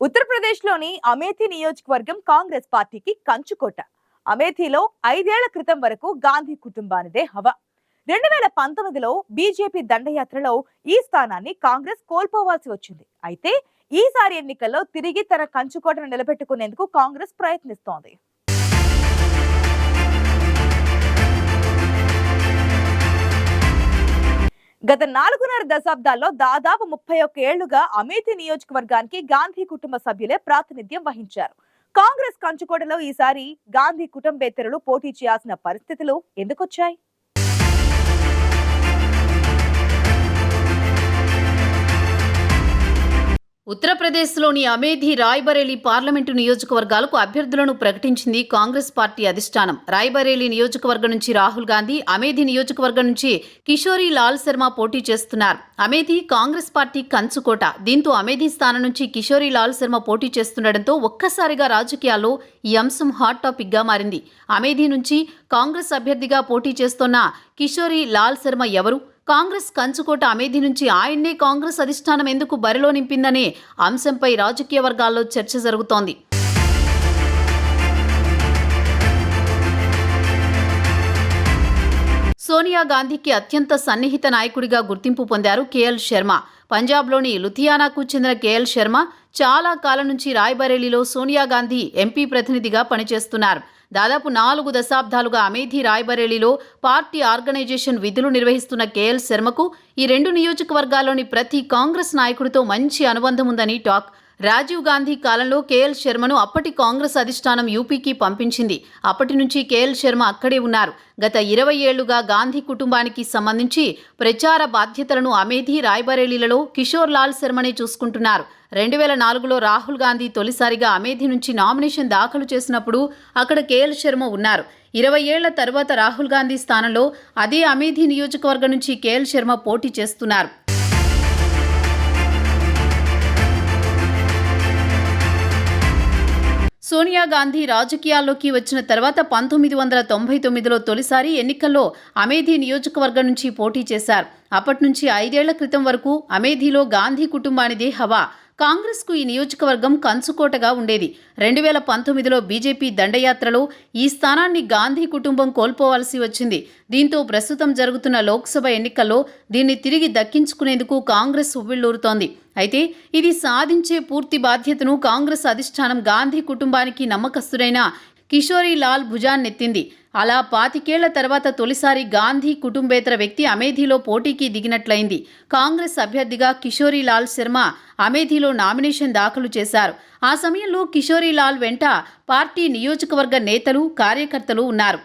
ఉత్తరప్రదేశ్లోని అమేథీ నియోజకవర్గం కాంగ్రెస్ పార్టీకి కంచుకోట. అమేథీలో ఐదేళ్ళ క్రితం వరకు గాంధీ కుటుంబానిదే హవా. రెండు వేల పంతొమ్మిదిలో బీజేపీ దండయాత్రలో ఈ స్థానాన్ని కాంగ్రెస్ కోల్పోవాల్సి వచ్చింది. అయితే ఈసారి ఎన్నికల్లో తిరిగి తన కంచుకోటను నిలబెట్టుకునేందుకు కాంగ్రెస్ ప్రయత్నిస్తోంది. గత నాలుగున్నర దశాబ్దాల్లో దాదాపు ముప్పై ఒక్క ఏళ్ళుగా అమేథి నియోజకవర్గానికి గాంధీ కుటుంబ సభ్యులే ప్రాతినిధ్యం వహించారు. కాంగ్రెస్ కంచుకోటలో ఈసారి గాంధీ కుటుంబేతరులు పోటీ చేయాల్సిన పరిస్థితులు ఎందుకొచ్చాయి? ఉత్తరప్రదేశ్లోని అమేధి రాయ్బరేలీ పార్లమెంటు నియోజకవర్గాలకు అభ్యర్థులను ప్రకటించింది కాంగ్రెస్ పార్టీ అధిష్టానం. రాయ్బరేలీ నియోజకవర్గం నుంచి రాహుల్ గాంధీ అమేధి నియోజకవర్గం నుంచి కిషోరీ లాల్ శర్మ పోటీ చేస్తున్నారు. అమేధి కాంగ్రెస్ పార్టీ కంచుకోట. దీంతో అమేధి స్థానం నుంచి కిషోరీ లాల్ శర్మ పోటీ చేస్తుండటంతో ఒక్కసారిగా రాజకీయాల్లో ఈ అంశం హాట్ టాపిక్గా మారింది. అమేధి నుంచి కాంగ్రెస్ అభ్యర్థిగా పోటీ చేస్తున్న కిషోరీ లాల్ శర్మ ఎవరు? కాంగ్రెస్ కంచుకోట అమేధి నుంచి ఆయన్నే కాంగ్రెస్ అధిష్టానం ఎందుకు బరిలో నింపిందనే అంశంపై రాజకీయ వర్గాల్లో చర్చ జరుగుతోంది. సోనియా గాంధీకి అత్యంత సన్నిహిత నాయకుడిగా గుర్తింపు పొందారు కేఎల్ శర్మ. పంజాబ్లోని లుథియానాకు చెందిన కేఎల్ శర్మ చాలా కాలం నుంచి రాయ్బరేలీలో సోనియా గాంధీ ఎంపీ ప్రతినిధిగా పనిచేస్తున్నారు. దాదాపు నాలుగు దశాబ్దాలుగా అమేధి రాయ్బరేలీలో పార్టీ ఆర్గనైజేషన్ విధులు నిర్వహిస్తున్న కేఎల్ శర్మకు ఈ రెండు నియోజకవర్గాల్లోని ప్రతి కాంగ్రెస్ నాయకుడితో మంచి అనుబంధం ఉందని టాక్. రాజీవ్ గాంధీ కాలంలో కేఎల్ శర్మను అప్పటి కాంగ్రెస్ అధిష్టానం యూపీకి పంపించింది. అప్పటి నుంచి కేఎల్ శర్మ అక్కడే ఉన్నారు. గత ఇరవై ఏళ్ళుగా గాంధీ కుటుంబానికి సంబంధించి ప్రచార బాధ్యతలను అమేధి రాయ్బరేలీలలో కిషోర్ లాల్ శర్మనే చూసుకుంటున్నారు. రెండు వేల నాలుగులో రాహుల్ గాంధీ తొలిసారిగా అమేధి నుంచి నామినేషన్ దాఖలు చేసినప్పుడు అక్కడ కేఎల్ శర్మ ఉన్నారు. ఇరవై ఏళ్ళ తర్వాత రాహుల్ గాంధీ స్థానంలో అదే అమేధి నియోజకవర్గం నుంచి కేఎల్ శర్మ పోటీ చేస్తున్నారు. సోనియా గాంధీ రాజకీయాల్లోకి వచ్చిన తర్వాత పంతొమ్మిది వందల తొంభై తొమ్మిదిలో తొలిసారి ఎన్నికల్లో అమేధి నియోజకవర్గం నుంచి పోటీ చేశారు. అప్పటి నుంచి ఐదేళ్ళ క్రితం వరకు అమేధిలో గాంధీ కుటుంబానిదే హవా. కాంగ్రెస్కు ఈ నియోజకవర్గం కంచుకోటగా ఉండేది. రెండు వేల పంతొమ్మిదిలో బీజేపీ దండయాత్రలో ఈ స్థానాన్ని గాంధీ కుటుంబం కోల్పోవాల్సి వచ్చింది. దీంతో ప్రస్తుతం జరుగుతున్న లోక్సభ ఎన్నికల్లో దీన్ని తిరిగి దక్కించుకునేందుకు కాంగ్రెస్ ఉవ్విళ్ళూరుతోంది అయితే ఇది సాధించే పూర్తి బాధ్యతను కాంగ్రెస్ అధిష్టానం గాంధీ కుటుంబానికి నమ్మకస్తుడైన కిషోరీ లాల్ భుజాన్నెత్తింది. అలా పాతికేళ్ళ తర్వాత తొలిసారి గాంధీ కుటుంబేతర వ్యక్తి అమేధిలో పోటీకి దిగినట్లయింది. కాంగ్రెస్ అభ్యర్థిగా కిషోరీలాల్ శర్మ అమేధిలో నామినేషన్ దాఖలు చేశారు. ఆ సమయంలో కిషోరీలాల్ వెంట పార్టీ నియోజకవర్గ నేతలు కార్యకర్తలు ఉన్నారు.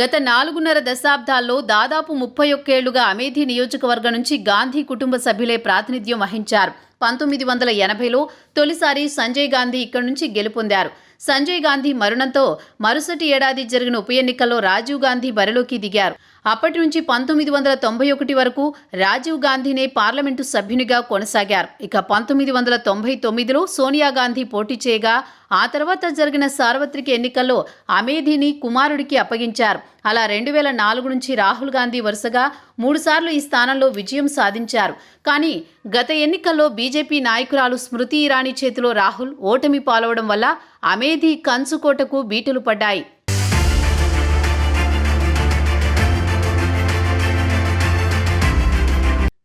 గత నాలుగున్నర దశాబ్దాల్లో దాదాపు ముప్పై ఒక్కేళ్ళుగా అమేధి నియోజకవర్గం నుంచి గాంధీ కుటుంబ సభ్యులే ప్రాతినిధ్యం వహించారు. పంతొమ్మిది వందల ఎనభైలో తొలిసారి సంజయ్ గాంధీ ఇక్కడి నుంచి గెలుపొందారు. సంజయ్ గాంధీ మరణంతో మరుసటి ఏడాది జరిగిన ఉప ఎన్నికల్లో రాజీవ్ గాంధీ బరిలోకి దిగారు. అప్పటి నుంచి పంతొమ్మిది వందల తొంభై ఒకటి వరకు రాజీవ్ గాంధీనే పార్లమెంటు సభ్యునిగా కొనసాగారు. ఇక పంతొమ్మిది వందల తొంభై తొమ్మిదిలో సోనియా గాంధీ పోటీ చేయగా ఆ తర్వాత జరిగిన సార్వత్రిక ఎన్నికల్లో అమేధిని కుమారుడికి అప్పగించారు. అలా రెండు వేల నాలుగు నుంచి రాహుల్ గాంధీ వరుసగా మూడుసార్లు ఈ స్థానంలో విజయం సాధించారు. కానీ గత ఎన్నికల్లో బీజేపీ నాయకురాలు స్మృతి ఇరానీ చేతిలో రాహుల్ ఓటమి పాలవడం వల్ల అమేధి కంచుకోటకు బీటులు పడ్డాయి.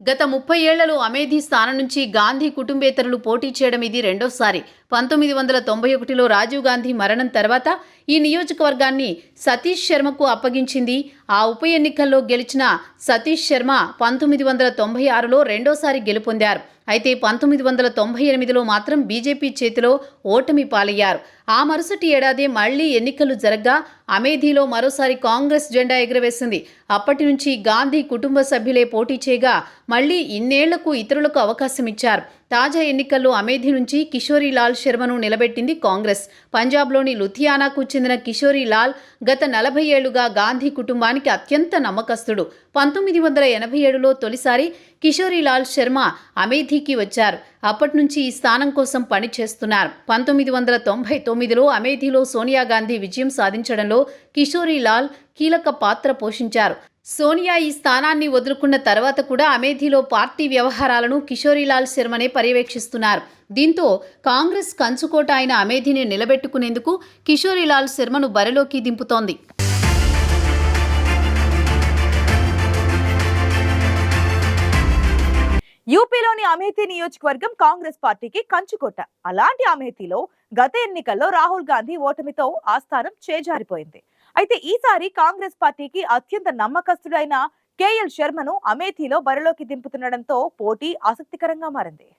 గత ముప్పై ఏళ్ళలో అమేధి స్థానం నుంచి గాంధీ కుటుంబేతరులు పోటీ చేయడం ఇది రెండోసారి. పంతొమ్మిది వందల తొంభై ఒకటిలో రాజీవ్ గాంధీ మరణం తర్వాత ఈ నియోజకవర్గాన్ని సతీష్ శర్మకు అప్పగించింది ఆ ఉప ఎన్నికల్లో గెలిచిన సతీష్ శర్మ పంతొమ్మిది వందల తొంభై ఆరులో రెండోసారి గెలుపొందారు. అయితే పంతొమ్మిది వందల తొంభై ఎనిమిదిలో మాత్రం బీజేపీ చేతిలో ఓటమి పాలయ్యారు. ఆ మరుసటి ఏడాది మళ్ళీ ఎన్నికలు జరగ్గా అమేధీలో మరోసారి కాంగ్రెస్ జెండా ఎగురవేసింది. అప్పటి నుంచి గాంధీ కుటుంబ సభ్యులే పోటీ చేయగా మళ్ళీ ఇన్నేళ్ళకు ఇతరులకు అవకాశం ఇచ్చారు. తాజా ఎన్నికల్లో అమేధి నుంచి కిషోరీ లాల్ శర్మను నిలబెట్టింది కాంగ్రెస్. పంజాబ్లోని లుథియానాకు చెందిన కిషోరీ లాల్ గత నలభై ఏళ్ళుగా గాంధీ కుటుంబానికి అత్యంత నమ్మకస్తుడు. పంతొమ్మిది వందల ఎనభై ఏడులో తొలిసారి కిషోరీలాల్ శర్మ అమేథీకి వచ్చారు. అప్పటి నుంచి ఈ స్థానం కోసం పని చేస్తున్నారు. పంతొమ్మిది వందల తొంభై తొమ్మిదిలో అమేధీలో సోనియా గాంధీ విజయం సాధించడంలో కిషోరీలాల్ కీలక పాత్ర పోషించారు. సోనియా ఈ స్థానాన్ని వదులుకున్న తర్వాత కూడా అమేథీలో పార్టీ వ్యవహారాలను కిషోరీలాల్ శర్మనే పర్యవేక్షిస్తున్నారు. దీంతో కాంగ్రెస్ కంచుకోట అయిన అమేథీని నిలబెట్టుకునేందుకు కిషోరీలాల్ శర్మను బరిలోకి దింపుతోంది. యూపీలోని అమేథీ నియోజకవర్గం కాంగ్రెస్ పార్టీకి కంచుకోట. అలాంటి అమేథీలో గత ఎన్నికల్లో రాహుల్ గాంధీ ఓటమితో ఆస్థానం చేజారిపోయింది. అయితే ఈసారి కాంగ్రెస్ పార్టీకి అత్యంత నమ్మకస్తుడైన కేఎల్ శర్మను అమేథీలో బరిలోకి దింపుతుండడంతో పోటీ ఆసక్తికరంగా మారింది.